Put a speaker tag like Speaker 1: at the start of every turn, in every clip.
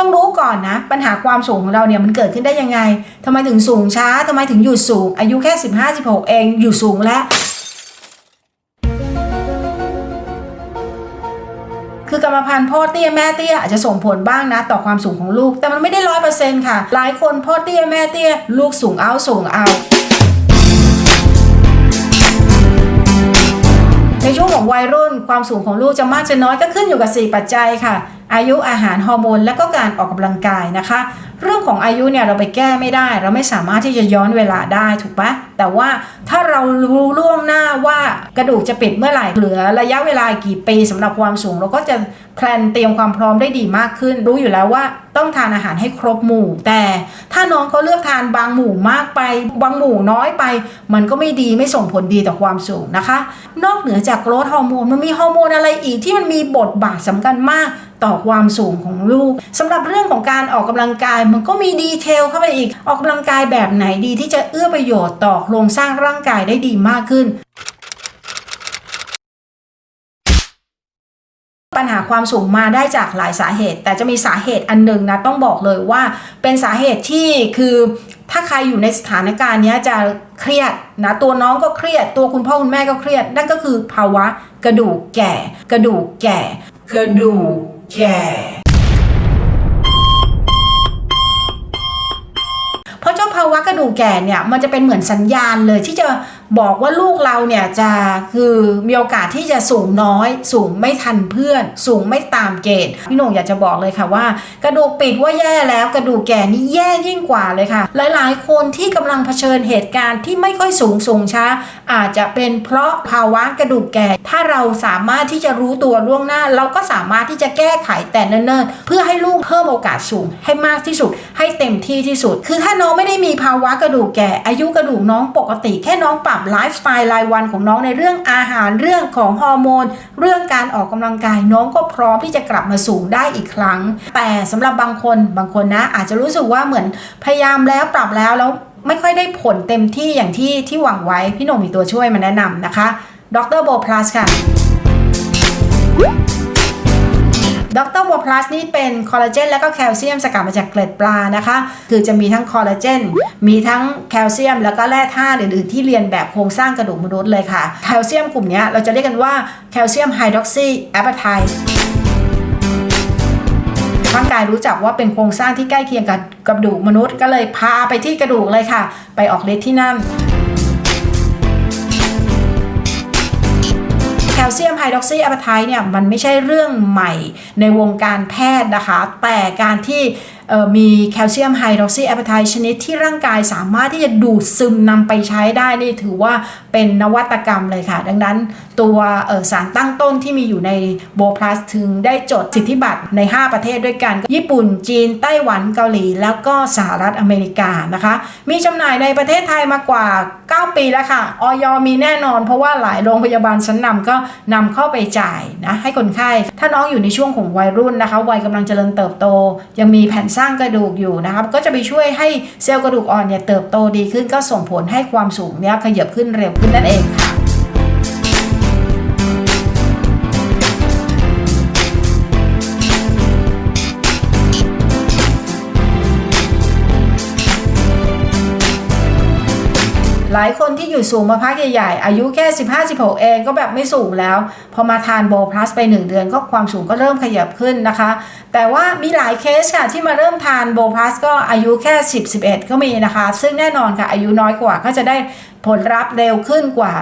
Speaker 1: ต้องรู้ก่อนนะ ปัญหาความสูงของเราเนี่ยมันเกิดขึ้นได้ยังไงทำไมถึงสูงช้าทำไมถึงหยุดสูง อายุแค่ 15-16 เองอยู่สูงแล้วคือกรรมพันธุ์พ่อเตี้ยแม่เตี้ยอาจจะส่งผลบ้างนะ ต่อความสูงของลูก แต่มันไม่ได้ร้อยเปอร์เซ็นต์ค่ะ หลายคนพ่อเตี้ยแม่เตี้ย ลูกสูงเอาสูงเอาในช่วงของวัยรุ่นความสูงของลูกจะมากจะน้อยก็ขึ้นอยู่กับ 4 ปัจจัยค่ะ อายุอาหารฮอร์โมนและก็การออกกำลังกายนะคะ เรื่องของอายุเนี่ยเราไปแก้ไม่ได้ เราไม่สามารถที่จะย้อนเวลาได้ถูกปะแต่ว่าถ้าเรารู้ล่วงหน้าว่ากระดูกจะปิดเมื่อไหร่เหลือระยะเวลากี่ปีสำหรับความสูง เราก็จะแพลนเตรียมความพร้อมได้ดีมากขึ้น รู้อยู่แล้วว่าต้องทานอาหารให้ครบหมู่ แต่ถ้าน้องเขาเลือกทานบางหมู่มากไป บางหมู่น้อยไป มันก็ไม่ดีไม่ส่งผลดีต่อความสูงนะคะ นอกเหนือจากโกรทฮอร์โมนมันมีฮอร์โมนอะไรอีกที่มันมีบทบาทสำคัญมากต่อความสูงของลูกสำหรับเรื่องของการออกกำลังกายมันก็มีดีเทลเข้าไปอีก ออกกำลังกายแบบไหนดีที่จะเอื้อประโยชน์ต่อโครงสร้างร่างกายได้ดีมากขึ้นปัญหาความสูงมาได้จากหลายสาเหตุ แต่จะมีสาเหตุอันหนึ่งนะต้องบอกเลยว่าเป็นสาเหตุที่คือถ้าใครอยู่ในสถานการณ์นี้จะเครียดนะตัวน้องก็เครียด ตัวคุณพ่อคุณแม่ก็เครียด นั่นก็คือภาวะกระดูกแก่ กระดูกแก่ กระดูก แก่ เพราะเจ้าภาวะกระ ดูกแก่เนี่ยมันจะเป็นเหมือนสัญญาณเลยที่จะบอกว่าลูกเราเนี่ยจะคือมีโอกาสที่จะสูงน้อย สูงไม่ทันเพื่อน สูงไม่ตามเกณฑ์พี่หนุ่งอยากจะบอกเลยค่ะว่า กระดูกปิดว่าแย่แล้ว กระดูกแก่นี่แย่ยิ่งกว่าเลยค่ะ หลายๆ คนที่กำลังเผชิญเหตุการณ์ที่ไม่ค่อยสูงสูงช้า อาจจะเป็นเพราะภาวะกระดูกแก่ ถ้าเราสามารถที่จะรู้ตัวล่วงหน้า เราก็สามารถที่จะแก้ไขแต่เนิ่นๆเพื่อให้ลูกเพิ่มโอกาสสูง ให้มากที่สุด ให้เต็มที่ที่สุด คือถ้าน้องไม่ได้มีภาวะกระดูกแก่อายุกระดูกน้องปกติ แค่น้องปรับไลฟ์สไตล์รายวันของน้องในเรื่องอาหารเรื่องของฮอร์โมน เรื่องการออกกำลังกายน้องก็พร้อมที่จะกลับมาสูงได้อีกครั้ง แต่สำหรับบางคนบางคนนะ อาจจะรู้สึกว่าเหมือนพยายามแล้วปรับแล้วแล้วไม่ค่อยได้ผลเต็มที่อย่างที่ที่หวังไว้พี่หนุ่มมีตัวช่วยมาแนะนำนะคะดรโบพลัสค่ะ ดรโบพลัสนี่เป็นคอลลาเจนและก็แคลเซียมสกัดมาจากเกล็ดปลานะคะ คือจะมีทั้งคอลลาเจน มีทั้งแคลเซียม แล้วก็แร่ธาตุอื่นๆที่เรียนแบบโครงสร้างกระดูกมนุษย์เลยค่ะ แคลเซียมกลุ่มนี้เราจะเรียกกันว่าแคลเซียมไฮดรอกซีแอปเปอร์ไทร่างกายรู้จักว่าเป็นโครงสร้างที่ใกล้เคียงกับกระดูกมนุษย์ ก็เลยพาไปที่กระดูกเลยค่ะ ไปออกฤทธิ์ที่นั่น ลเซียมไฮดรอกซีแอปไทเนี่ยมันไม่ใช่เรื่องใหม่ในวงการแพทย์นะคะ แต่การที่ มีแคลเซียมไฮดรอกซีแอปไทชนิดที่ร่างกายสามารถที่จะดูดซึมนำไปใช้ได้นี่ถือว่าเป็นนวัตกรรมเลยค่ะ ดังนั้นตัวสารตั้งต้นที่มีอยู่ในโบพลัสถึงได้จดสิทธิบัตรใน 5 ประเทศด้วยกัน ญี่ปุ่นจีน ไต้หวันเกาหลี แล้วก็สหรัฐอเมริกานะคะ มีจำหน่ายในประเทศไทยมากว่า 9 ปีแล้วค่ะออยมีแน่นอน เพราะว่าหลายโรงพยาบาลชั้นนำก็นำเข้าไปจ่ายนะให้คนไข้ ถ้าน้องอยู่ในช่วงของวัยรุ่นนะคะ วัยกำลังเจริญเติบโต ยังมีแผ่นสร้างกระดูกอยู่นะครับ ก็จะไปช่วยให้เซลล์กระดูกอ่อนเนี่ยเติบโตดีขึ้นก็ส่งผลให้ความสูงเนี่ยขยับขึ้นเร็วขึ้นนั่นเองค่ะ ลายคนที่อยู่สูงมาพักใหญ่ๆ อายุแค่ 15-16 เองก็แบบไม่สูงแล้ว พอมาทานโบพลัสไป 1 เดือนก็ความสูงก็เริ่มขยับขึ้นนะคะ แต่ว่ามีหลายเคสค่ะที่มาเริ่มทานโบพลัสก็อายุแค่ 10-11 ก็มีนะคะ ซึ่งแน่นอนค่ะอายุน้อยกว่าก็จะได้ผลลัพธ์เร็วขึ้นกว่า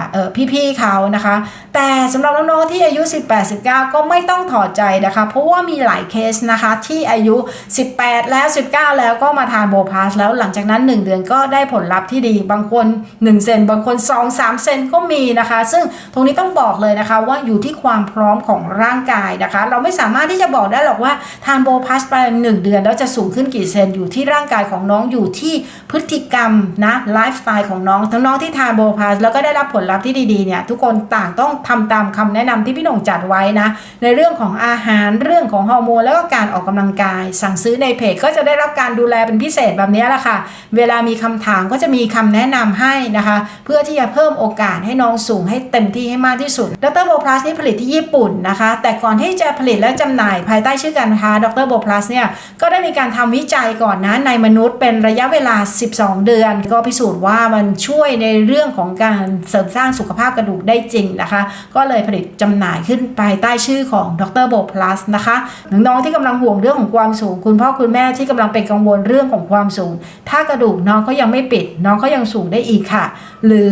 Speaker 1: พี่ๆเขานะคะ แต่สำหรับน้องๆที่อายุ 18-19 ก็ไม่ต้องถอดใจนะคะ เพราะว่ามีหลายเคสนะคะที่อายุ 18 แล้ว 19 แล้วก็มาทานโบพลัสแล้วหลังจากนั้น 1 เดือนก็ได้ผลลัพธ์ที่ดี บางคน 1 เซนบางคน 2-3 เซนก็มีนะคะ ซึ่งตรงนี้ต้องบอกเลยนะคะว่าอยู่ที่ความพร้อมของร่างกายนะคะ เราไม่สามารถที่จะบอกได้หรอกว่าทานโบพลัสไป 1 เดือนแล้วจะสูงขึ้นกี่เซนอยู่ที่ร่างกายของน้องอยู่ที่พฤติกรรมนะไลฟ์สไตล์ของน้องทั้งน้องที่ที่ทานโบพาสแล้วก็ได้รับผลลัพธ์ที่ดีๆเนี่ยทุกคนต่างต้องทำตามคำแนะนำที่พี่หน่งจัดไว้นะ ในเรื่องของอาหารเรื่องของฮอร์โมนแล้วก็การออกกำลังกาย สั่งซื้อในเพจก็จะได้รับการดูแลเป็นพิเศษแบบนี้แหละค่ะ เวลามีคำถามก็จะมีคำแนะนำให้นะคะ เพื่อที่จะเพิ่มโอกาสให้น้องสูงให้เต็มที่ให้มากที่สุดดรโบพลัสนี่ผลิตที่ญี่ปุ่นนะคะ แต่ก่อนที่จะผลิตและจำหน่ายภายใต้ชื่อการค้าดรโบพลัสเนี่ยก็ได้มีการทำวิจัยก่อนนะในมนุษย์เป็นระยะเวลา 12 เดือน ก็พิสูจน์ว่ามันช่วยในเรื่องของการเสริมสร้างสุขภาพกระดูกได้จริงนะคะ ก็เลยผลิตจำหน่ายขึ้นภายใต้ชื่อของดรโบพลัสนะคะน้องๆที่กำลังห่วงเรื่องของความสูง คุณพ่อคุณแม่ที่กำลังเป็นกังวลเรื่องของความสูง ถ้ากระดูกน้องเขายังไม่ปิด น้องเขายังสูงได้อีกค่ะ หรือ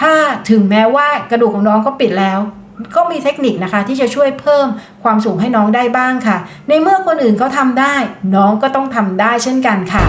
Speaker 1: ถ้าถึงแม้ว่ากระดูกของน้องก็ปิดแล้วก็มีเทคนิคนะคะที่จะช่วยเพิ่มความสูงให้น้องได้บ้างค่ะ ในเมื่อคนอื่นเขาทำได้ น้องก็ต้องทำได้เช่นกันค่ะ